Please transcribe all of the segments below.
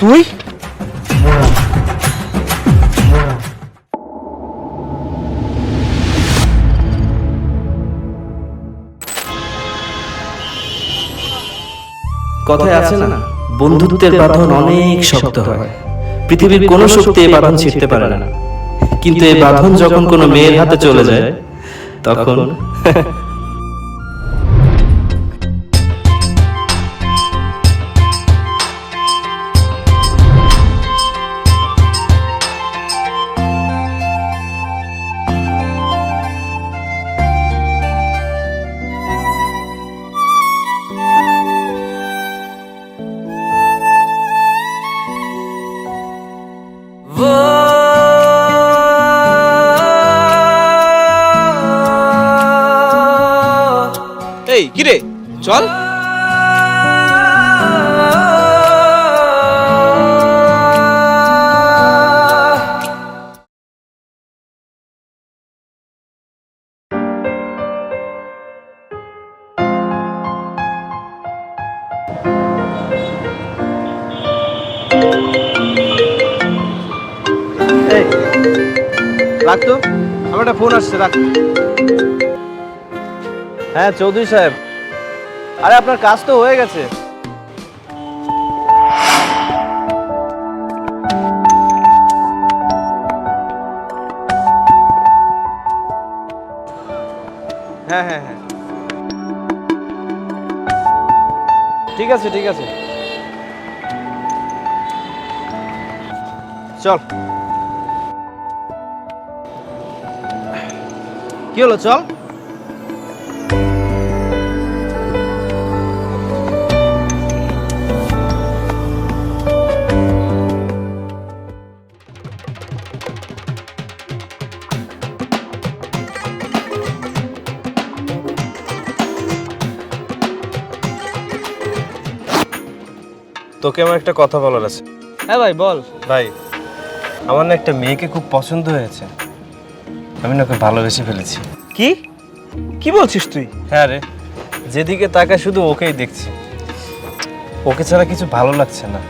তুই? কথায় আছে না বন্ধুত্বের বাঁধন অনেক শক্ত হয়। পৃথিবীর কোনো শক্তি এই বাঁধন ছিঁড়তে পারে না। কিন্তু এই বাঁধন যখন কোনো মেয়ের হাতে চলে যায় তখন কিরে চল। এই রাখ তো আমার একটা ফোন আসছে রাখ। হ্যাঁ চৌধুরী সাহেব। আরে, আপনার কাজ তো হয়ে গেছে। হ্যাঁ হ্যাঁ হ্যাঁ। ঠিক আছে ঠিক আছে। চল। কি হলো, চল? তোকে আমার একটা কথা বলার আছে। হ্যাঁ ভাই বল। ভাই আমার না একটা মেয়েকে খুব পছন্দ হয়েছে। আমি না ওকে ভালোবেসে ফেলেছি। কি? কি বলছিস তুই? হ্যাঁ রে যেদিকে তাকায় শুধু ওকেই দেখছি। ওকে ছাড়া কিছু ভালো লাগছে না।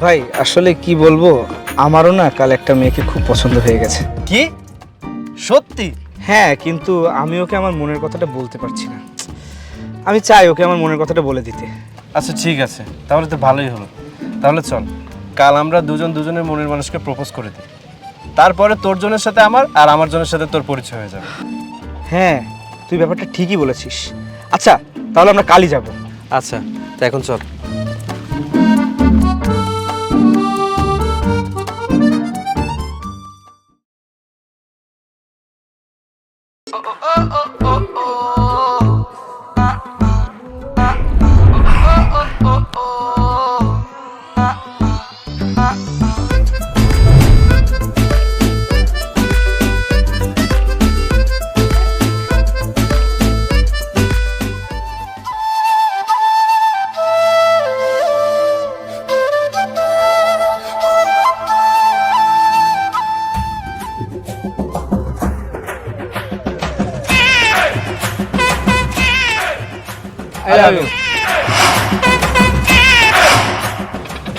ভাই আসলে কি বলব আমারও না কাল একটা মেয়েকে খুব পছন্দ হয়ে গেছে। কি? সত্যি? হ্যাঁ কিন্তু আমি ওকে আমার মনের কথাটা বলতে পারছি না। আমি চাই ওকে আমার মনের কথাটা বলে দিতে। আচ্ছা ঠিক আছে। তাহলে তো ভালোই হলো। তাহলে চল। কাল আমরা দুজন দুজনের মনের মানুষকে প্রপোজ করে দিই। তারপরে তোর জনের সাথে আমার আর আমার জনের সাথে তোর পরিচয় হয়ে যাবে। হ্যাঁ তুই ব্যাপারটা ঠিকই বলেছিস। আচ্ছা তাহলে আমরা কালই যাব। আচ্ছা তা এখন চল।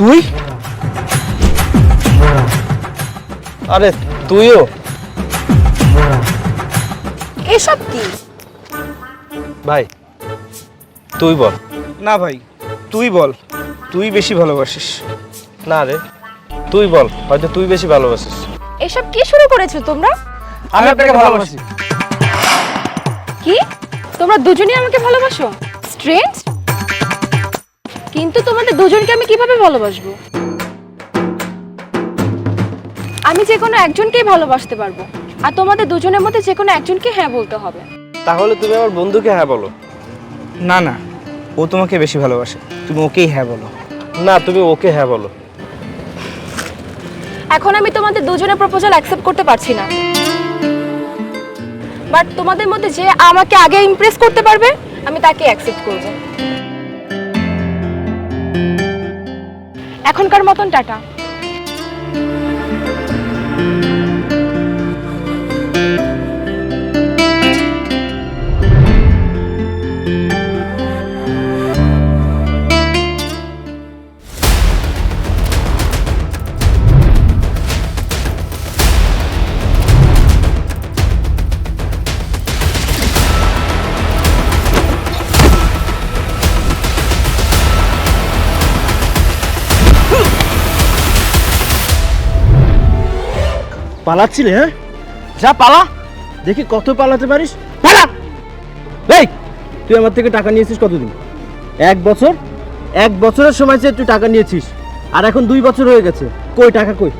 তুই? আরে তুইও? এসব কি? ভাই তুই বল। না ভাই তুই বল। তুই বেশি ভালোবাসিস। না রে তুই বল হয়তো তুই বেশি ভালোবাসিস। এসব কি শুরু করেছ তোমরা? আমি আপনাকে ভালোবাসি। কি? তোমরা দুজনেই আমাকে ভালোবাসো? স্ট্রেঞ্জ কিন্তু তোমাদের দুজনকে আমি কীভাবে ভালোবাসবো? আমি যে কোনো একজনকেই ভালোবাসতে পারব। আর তোমাদের দুজনের মধ্যে যে কোনো একজনকে হ্যাঁ বলতে হবে। তাহলে তুমি আমার বন্ধুকে হ্যাঁ বলো। না না ও তোমাকে বেশি ভালোবাসে। তুমি ওকেই হ্যাঁ বলো। না তুমি ওকে হ্যাঁ বলো। এখন আমি তোমাদের দুজনের প্রপোজাল অ্যাকসেপ্ট করতে পারছি না। বাট তোমাদের মধ্যে যে আমাকে আগে ইমপ্রেস করতে পারবে আমি তাকে অ্যাকসেপ্ট করব। এখনকার মতন টাটা। পালাচ্ছিলে হ্যাঁ? যা পালা। দেখি কত পালাতে পারিস। পালা! এই তুই আমার থেকে টাকা নিয়েছিস কতদিন? এক বছর? এক বছরের সময় চেয়ে তুই টাকা নিয়েছিস আর এখন দুই বছর হয়ে গেছে। কই টাকা কই?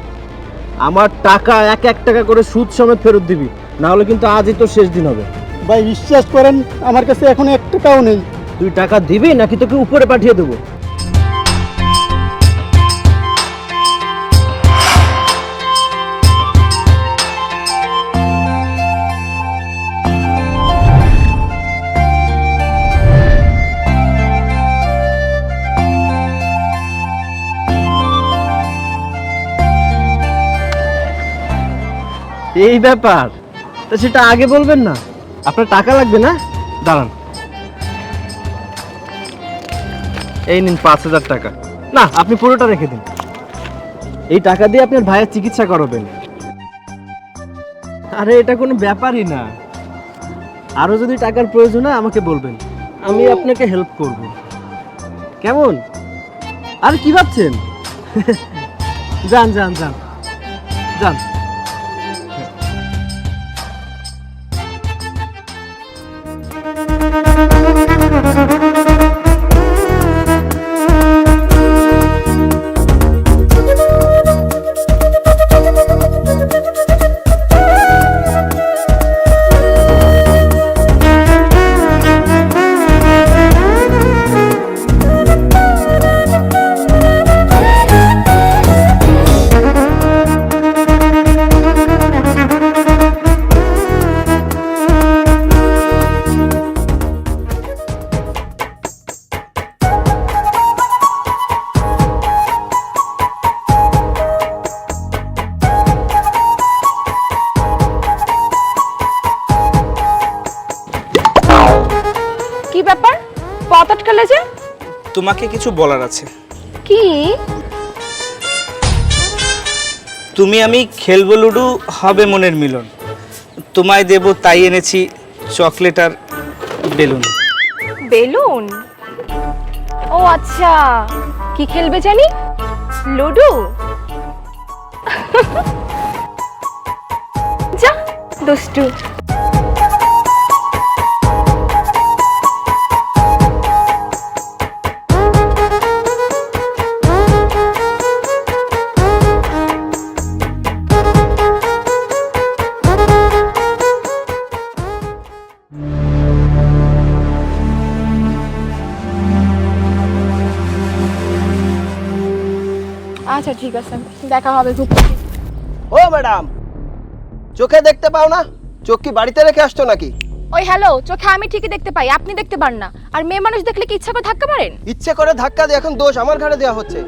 আমার টাকা এক এক টাকা করে সুদ সমেত ফেরত দিবি না হলে কিন্তু আজই তো শেষ দিন হবে। ভাই বিশ্বাস করেন আমার কাছে এখন এক টাকাও নেই। তুই টাকা দিবি নাকি তোকে উপরে পাঠিয়ে দেবো? এই ব্যাপার। তা সেটা আগে বলবেন না? আপনার টাকা লাগবে না? দাঁড়ান। এই নিন পাঁচ হাজার টাকা। না, আপনি পুরোটা রেখে দিন। এই টাকা দিয়ে আপনার ভাইয়ের চিকিৎসা করাবেন। আরে, এটা কোনো ব্যাপারই না। আরও যদি টাকার প্রয়োজন হয়, আমাকে বলবেন। আমি আপনাকে হেল্প করব। কেমন? আর, কি ভাবছেন? যান যান যান। যান। তোমাকে কিছু বলার আছে। কি? তুমি আমি খেলব লুডু হবে মনের মিলন। তোমায় দেব তাই এনেছি চকলেট আর বেলুন। বেলুন? ও আচ্ছা। কি খেলবে জানি? লুডু? যা দুষ্টু। ঠিক আছে দেখা হবে খুব ও ম্যাডাম চোখে দেখতে পাও না? চোখ কি বাড়িতে রেখে আসছো নাকি? ওই হ্যালো চোখে আমি ঠিকই দেখতে পাই আপনি দেখতে পান না। আর মেয়ে মানুষ দেখলে কি ইচ্ছা করে ধাক্কা মারেন? ইচ্ছে করে ধাক্কা দিয়ে এখন দোষ আমার ঘাড়ে দেওয়া হচ্ছে।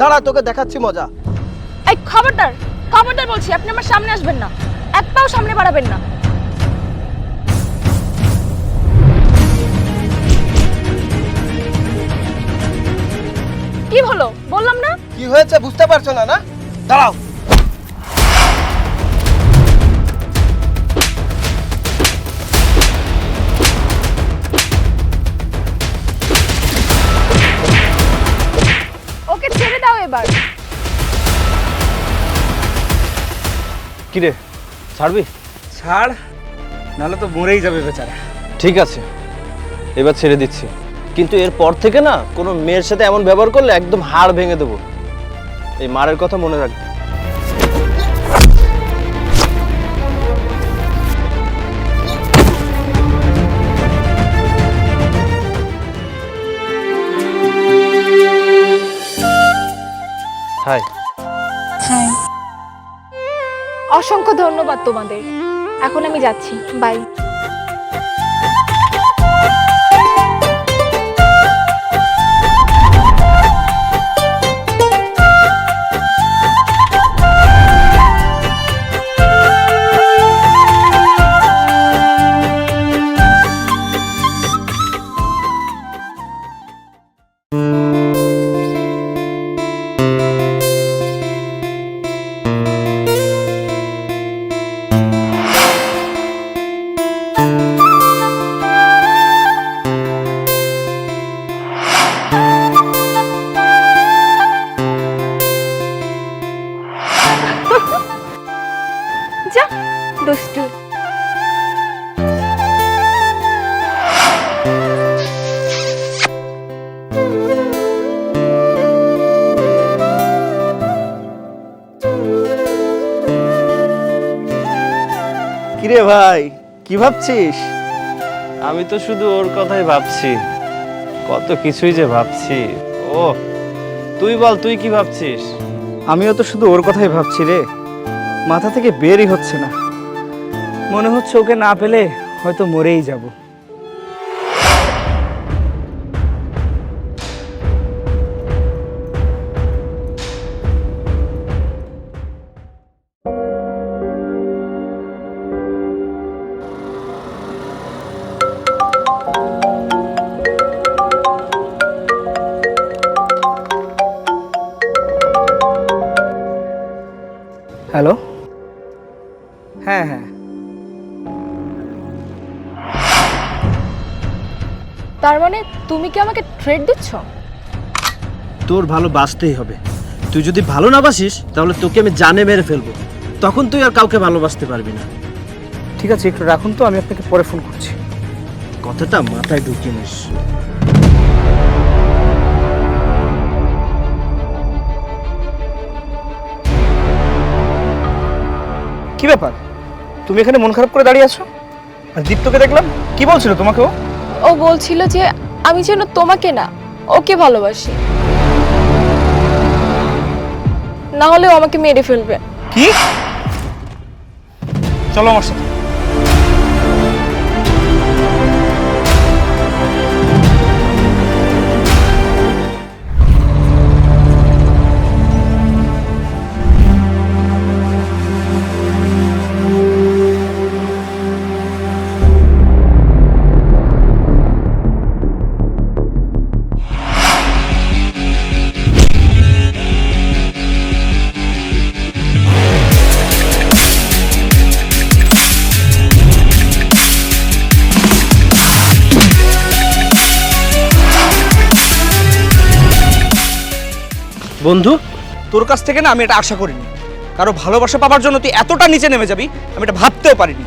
দাঁড়া তোকে দেখাচ্ছি মজা। এই খবরদার খবরদার বলছি আপনি আমার সামনে আসবেন না। এক পাও সামনে বাড়াবেন না। কি হলো? বললাম না? কি হয়েছে বুঝতে পারছ না না? দাঁড়াও। ওকে ছেড়ে দাও এবার। কিরে ছাড়বি? ছাড় নাহলে তো মরেই যাবে বেচারা। ঠিক আছে। এবার ছেড়ে দিচ্ছি। কিন্তু এরপর থেকে না কোনো মেয়ের সাথে এমন ব্যবহার করলে একদম হাড় ভেঙে দেবো। এই মারের কথা মনে রাখবি হাই অসংখ্য ধন্যবাদ তোমাদের। এখন আমি যাচ্ছি। বাই ভাই কি ভাবছিস? আমি তো শুধু ওর কথাই ভাবছি। কত কিছুই যে ভাবছি। ও তুই বল তুই কি ভাবছিস? আমিও তো শুধু ওর কথাই ভাবছি রে। মাথা থেকে বেরই হচ্ছে না। মনে হচ্ছে ওকে না পেলে হয়তো মরেই যাব। তার মানে তুমি কি আমাকে ট্রেড দিচ্ছ? তোর ভালো বাসতেই হবে। তুই যদি ভালো না বাসিস তাহলে তোকে আমি জানে মেরে ফেলব। তখন তুই আর কাউকে ভালোবাসতে পারবি না। ঠিক আছে একটু রাখুন তো আমি আপনাকে পরে ফোন করছি। কথাটা মাথায় ঢুকিয়ে নিস। কি ব্যাপার? তুমি এখানে মন খারাপ করে দাঁড়িয়ে আছো? আর দীপ্তকে দেখলাম। কি বলছিল তোমাকে ও ও বলছিল যে আমি যেন তোমাকে না, ওকে ভালোবাসি। না হলে ও আমাকে মেরে ফেলবে। কি? চলো আমার সাথে। বন্ধু, তোর কাছ থেকে না আমি এটা আশা করিনি। কারও ভালোবাসা পাবার জন্য তুই এতটা নিচে নেমে যাবি, আমি এটা ভাবতেও পারিনি।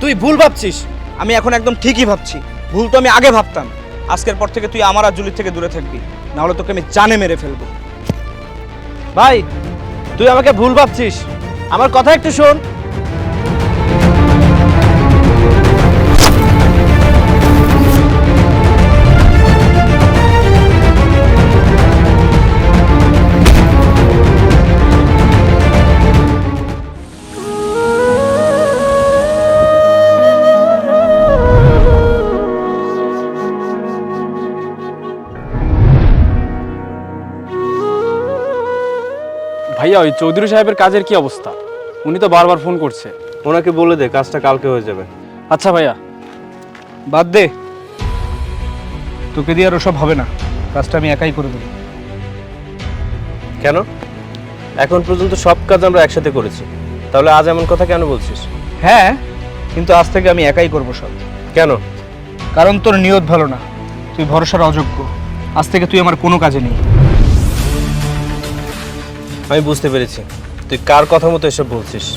তুই ভুল ভাবছিস। আমি এখন একদম ঠিকই ভাবছি। ভুল তো আমি আগে ভাবতাম। আজকের পর থেকে তুই আমার আর জুলির থেকে দূরে থাকবি। নাহলে তোকে আমি জানে মেরে ফেলব। ভাই, তুই আমাকে ভুল ভাবছিস। আমার কথা একটু শোন। ভাইয়া ওই চৌধুরী সাহেবের কাজের কি অবস্থা? উনি তো বারবার ফোন করছে। ওনাকে বলে দে কাজটা কালকে হয়ে যাবে। আচ্ছা ভাইয়া। বাদ দে। তোকে দিয়ে আর ওসব হবে না। কাজটা আমি একাই করে দেবো। কেন? এখন পর্যন্ত সব কাজ আমরা একসাথে করেছি। তাহলে আজ এমন কথা কেন বলছিস? হ্যাঁ কিন্তু আজ থেকে আমি একাই করব সব। কেন? কারণ তোর নিয়ত ভালো না। তুই ভরসার অযোগ্য। আজ থেকে তুই আমার কোনো কাজে নেই। আমি বুঝতে পেরেছি। তুই কার কথা মতো এসব বলছিস?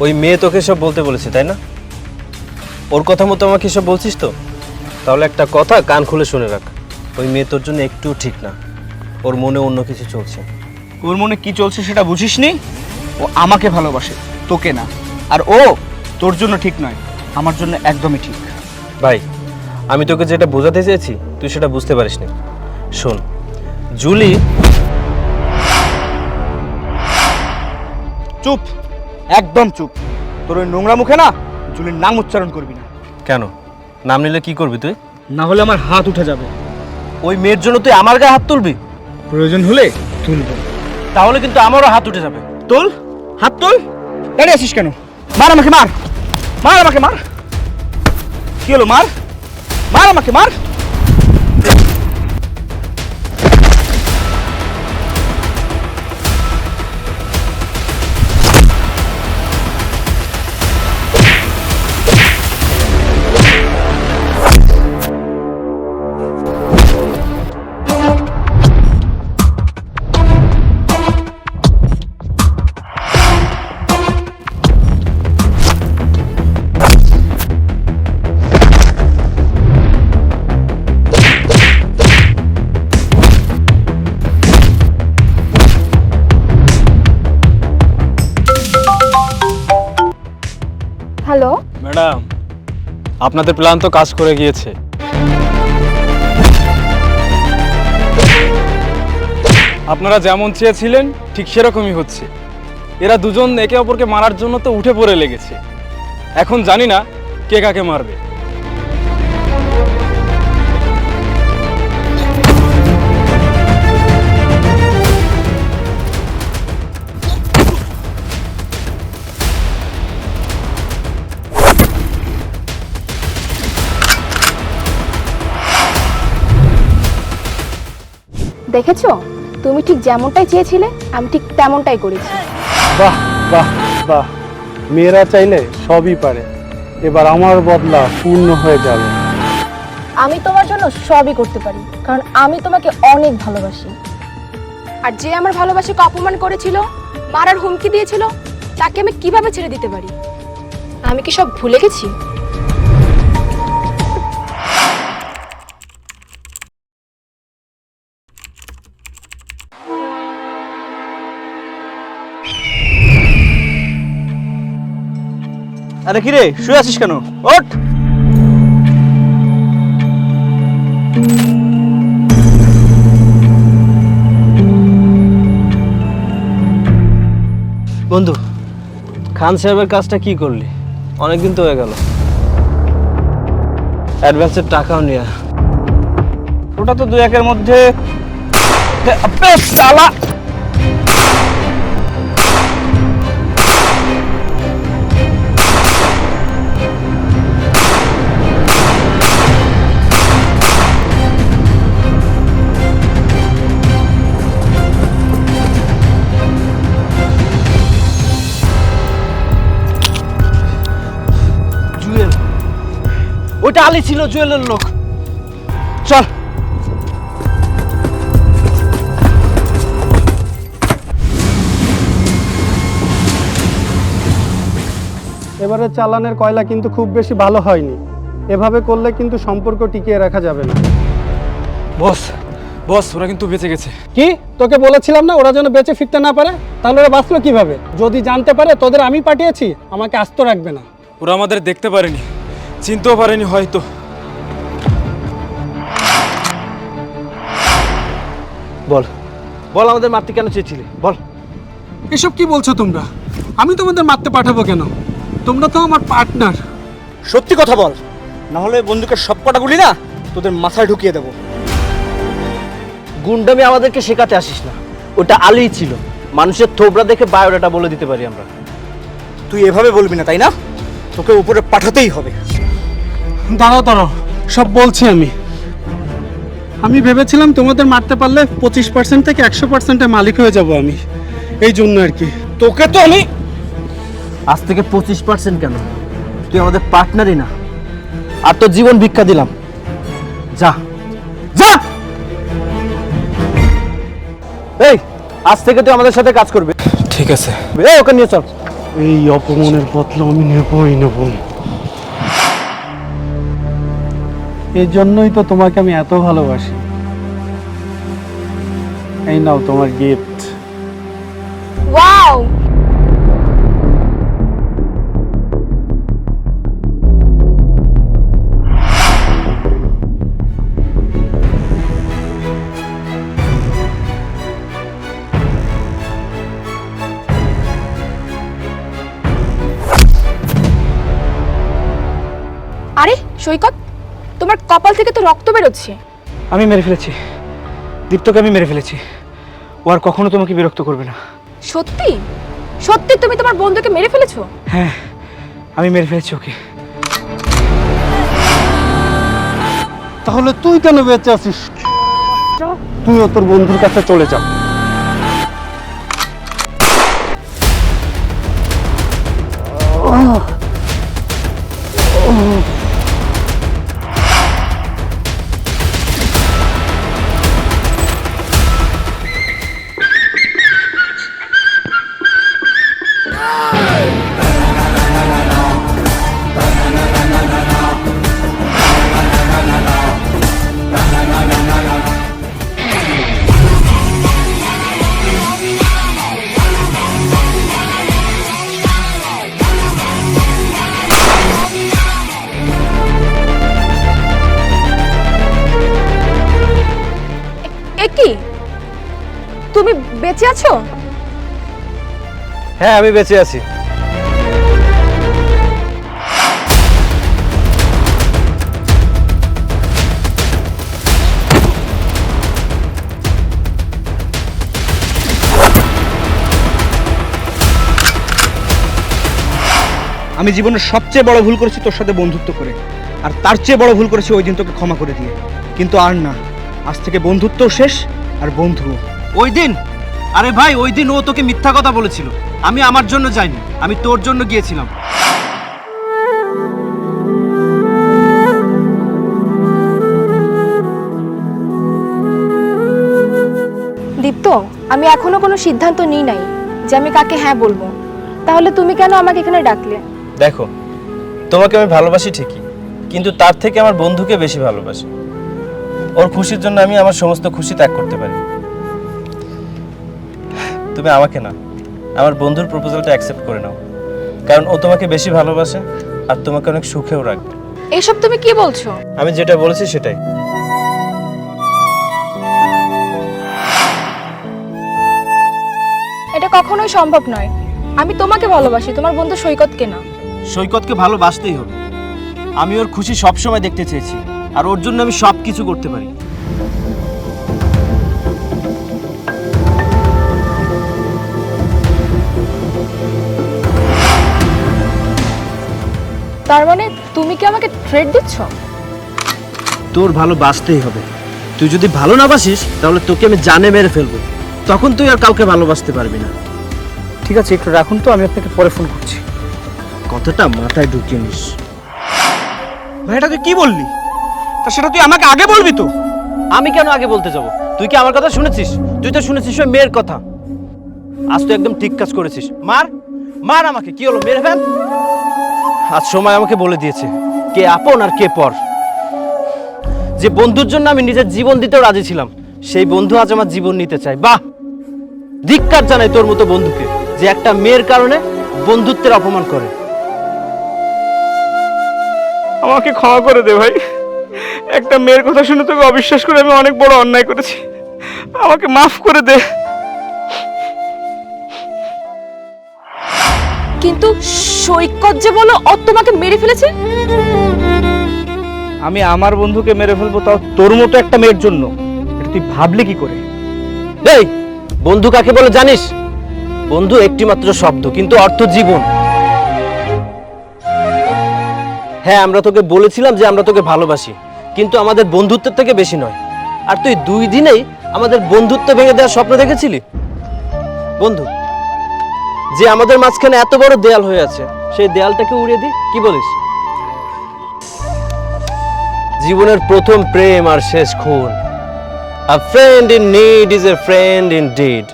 ওই মেয়ে তোকে সব বলতে বলেছে তাই না? ওর কথা মতো আমাকে এসব বলছিস তো? তাহলে একটা কথা কান খুলে শুনে রাখ। ওই মেয়ে তোর জন্য একটু ঠিক না। ওর মনে অন্য কিছু চলছে। ওর মনে কি চলছে সেটা বুঝিসনি? ও আমাকে ভালোবাসে তোকে না। আর ও তোর জন্য ঠিক নয় আমার জন্য একদমই ঠিক। ভাই আমি তোকে যেটা বোঝাতে চেয়েছি তুই সেটা বুঝতে পারিসনি। শোন জুলি চুপ একদম চুপ। তোর ওই নোংরা মুখে না জুলির নাম উচ্চারণ করবি না। কেন? নাম নিলে কি করবি তুই? না হলে আমার হাত উঠে যাবে। ওই মেয়ের জন্য তুই আমার গায়ে হাত তুলবি? প্রয়োজন হলে তুলব। তাহলে কিন্তু আমারও হাত উঠে যাবে। তোল হাত তোল। দাঁড়িয়ে আছিস কেন? মার আমাকে মার। মার আমাকে মার। কি হলো মার? মার আমাকে মার। আপনাদের প্ল্যান তো কাজ করে গিয়েছে। আপনারা যেমন চেয়েছিলেন, ঠিক সেরকমই হচ্ছে। এরা দুজন একে অপরকে মারার জন্য তো উঠে পড়ে লেগেছে। এখন জানি না কে কাকে মারবে। দেখেছ? তুমি ঠিক যেমনটাই চেয়েছিলে আমি ঠিক তেমনটাই করেছি। বাহ বাহ বাহ। মেয়েরা চাইলে সবই পারে। এবার আমার বদলা পূর্ণ হয়ে যাবে। আমি তোমার জন্য সবই করতে পারি কারণ আমি তোমাকে অনেক ভালোবাসি। আর যে আমার ভালোবাসাকে অপমান করেছিল মারার হুমকি দিয়েছিল তাকে আমি কীভাবে ছেড়ে দিতে পারি? আমি কি সব ভুলে গেছি? আরে কিরে শুয়ে আছিস কেন? ওঠ! বন্ধু খান সাহেবের কাজটা কি করলি? অনেকদিন তো হয়ে গেল। অ্যাডভান্সের টাকাও নিয়ে ওটা তো দু একের মধ্যে আবে ওইটা আলি ছিল জুয়েলের লোক। চল। এবারে চালানের কয়লা কিন্তু খুব বেশি ভালো হয়নি। এভাবে করলে কিন্তু সম্পর্ক টিকিয়ে রাখা যাবে না। বস বস ওরা কিন্তু বেঁচে গেছে। কি? তোকে বলেছিলাম না ওরা যেন বেঁচে ফিরতে না পারে? তাহলে ওরা বাঁচলো কীভাবে? যদি জানতে পারে তোদের আমি পাঠিয়েছি আমাকে আস্ত রাখবে না। ওরা আমাদের দেখতে পারেনি। চিনতেও পারেনি হয়তো। বল। বল আমাদের মারতে কেন চেয়েছিলে? বল। এসব কি বলছো তোমরা? আমি তোমাদের মারতে পাঠাবো কেন? তোমরা তো আমার পার্টনার সত্যি কথা বল। না হলে বন্দুকের সব কটা গুলি না তোদের মাথায় ঢুকিয়ে দেবো। গুন্ডামি আমাদেরকে শেখাতে আসিস না। ওটা আলিই ছিল। মানুষের থোবরা দেখে বায়োডাটা বলে দিতে পারি আমরা। তুই এভাবে বলবি না তাই না? তোকে উপরে পাঠাতেই হবে। দাঁড়াও দাঁড়াও সব বলছি আমি। আমি ভেবেছিলাম তোমাদের মারতে পারলে পঁচিশ পার্সেন্ট থেকে একশো পার্সেন্টের মালিক হয়ে যাব আমি। এই জন্য আর কি। তোকে তো আমি আজ থেকে পঁচিশ পার্সেন্ট কেন? তুই আমাদের পার্টনারই না। আর তোর জীবন ভিক্ষা দিলাম। যা। যা! এই আজ থেকে তুই আমাদের সাথে কাজ করবে। ঠিক আছে। এই ওকে নিয়ে চল। এই অপমানের বদলা আমি নেবই নেব এই জন্যই তো তোমাকে আমি এত ভালোবাসি। এই নাও তোমার গিফট ওয়াও আরে সৈকত? তোমার কপাল থেকে তো রক্ত বেরোচ্ছে। আমি মেরে ফেলেছি। দীপ্তকে আমি মেরে ফেলেছি। ও আর কখনো তোমাকে বিরক্ত করবে না। সত্যি? সত্যি তুমি তোমার বন্ধুকে মেরে ফেলেছো? হ্যাঁ আমি মেরে ফেলেছি ওকে। তাহলে তুই কেন বেঁচে আছিস? ও তোর বন্ধুর কাছে চলে যা। Oh. হ্যাঁ আমি বেঁচে আছি। আমি জীবনের সবচেয়ে বড় ভুল করেছি তোর সাথে বন্ধুত্ব করে। আর তার চেয়ে বড় ভুল করেছি ওই দিন তোকে ক্ষমা করে দিয়ে। কিন্তু আর না আজ থেকে বন্ধুত্ব শেষ আর বন্ধু ওই দিন আরে ভাই ওই দিন ও তোকে মিথ্যা কথা বলেছিল। আমি আমার জন্য যাইনি আমি তোর জন্য গিয়েছিলাম। দীপ্ত আমি এখনও কোনো সিদ্ধান্ত নিই নাই যে আমি কাকে হ্যাঁ বলব। তাহলে তুমি কেন আমাকে এখানে ডাকলে? দেখো তোমাকে আমি ভালোবাসি ঠিকই কিন্তু তার থেকে আমার বন্ধুকে বেশি ভালোবাসি। ওর খুশির জন্য আমি আমার সমস্ত খুশি ত্যাগ করতে পারি। তুমি আমাকে না। আমার বন্ধুর প্রপোজালটা অ্যাকসেপ্ট করে নাও। কারণ ও তোমাকে বেশি ভালোবাসে আর তোমাকে অনেক সুখেও রাখবে। এসব তুমি কি বলছো? আমি যেটা বলেছি সেটাই। এটা কখনোই সম্ভব নয়। আমি তোমাকে ভালোবাসি তোমার বন্ধু সৈকতকে না। সৈকতকে ভালোবাসতেই হবে। আমি ওর খুশি সবসময় দেখতে চেয়েছি। আর ওর জন্য আমি সব কিছু করতে পারি। তার মানে তুমি কি আমাকে থ্রেড দিচ্ছ? তোর ভালোবাসতেই হবে। তুই যদি ভালো না বাসিস তাহলে তোকে আমি জানে মেরে ফেলব। তখন তুই আর কাউকে ভালোবাসতে পারবি না। ঠিক আছে একটু রাখুন তো আমি আপনাকে পরে ফোন করছি। কথাটা মাথায় ঢুকিয়ে নিস। ভাইটা তুই কি বললি? তা সেটা তুই আমাকে আগে বলবি তো? আমি কেন আগে বলতে যাব? তুই কি আমার কথা শুনেছিস? তুই তো শুনেছিস ওই মেয়ের কথা। আজ তুই একদম ঠিক কাজ করেছিস। মার মার আমাকে কি হলো মেরে ফেল। আজ সময় আমাকে বলে দিয়েছে, কে আপন আর কে পর। যে বন্ধুর জন্য আমি নিজের জীবন দিতেও রাজি ছিলাম, সেই বন্ধু আজ আমার জীবন নিতে চায়। বাহ! ধিক্কার জানাই তোর মতো বন্ধুকে, যে একটা মেয়ের কারণে বন্ধুত্বের অপমান করে। আমাকে ক্ষমা করে দে ভাই। একটা মেয়ের কথা শুনে তোকে অবিশ্বাস করে আমি অনেক বড় অন্যায় করেছি। আমাকে মাফ করে দে। কিন্তু সৈকত যে বলো ও তোমাকে মেরে ফেলেছে? আমি আমার বন্ধুকে মেরে ফেলব তাও তোর মতো একটা মেয়ের জন্য। এটা তুই ভাবলি কি করে? এই বন্ধু কাকে বলে জানিস? বন্ধু একটি মাত্র শব্দ কিন্তু অর্থ জীবন। হ্যাঁ আমরা তোকে বলেছিলাম যে আমরা তোকে ভালোবাসি কিন্তু আমাদের বন্ধুত্বের থেকে বেশি নয়। আর তুই দুই দিনেই আমাদের বন্ধুত্ব ভেঙে দেওয়ার স্বপ্ন দেখেছিলি? বন্ধু যে আমাদের মাঝখানে এত বড় দেয়াল হয়ে আছে, সেই দেয়ালটাকে উড়িয়ে দিই? কি বলিস? জীবনের প্রথম প্রেম আর শেষ খুন। A friend in need is a friend in deed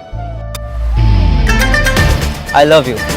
I love you.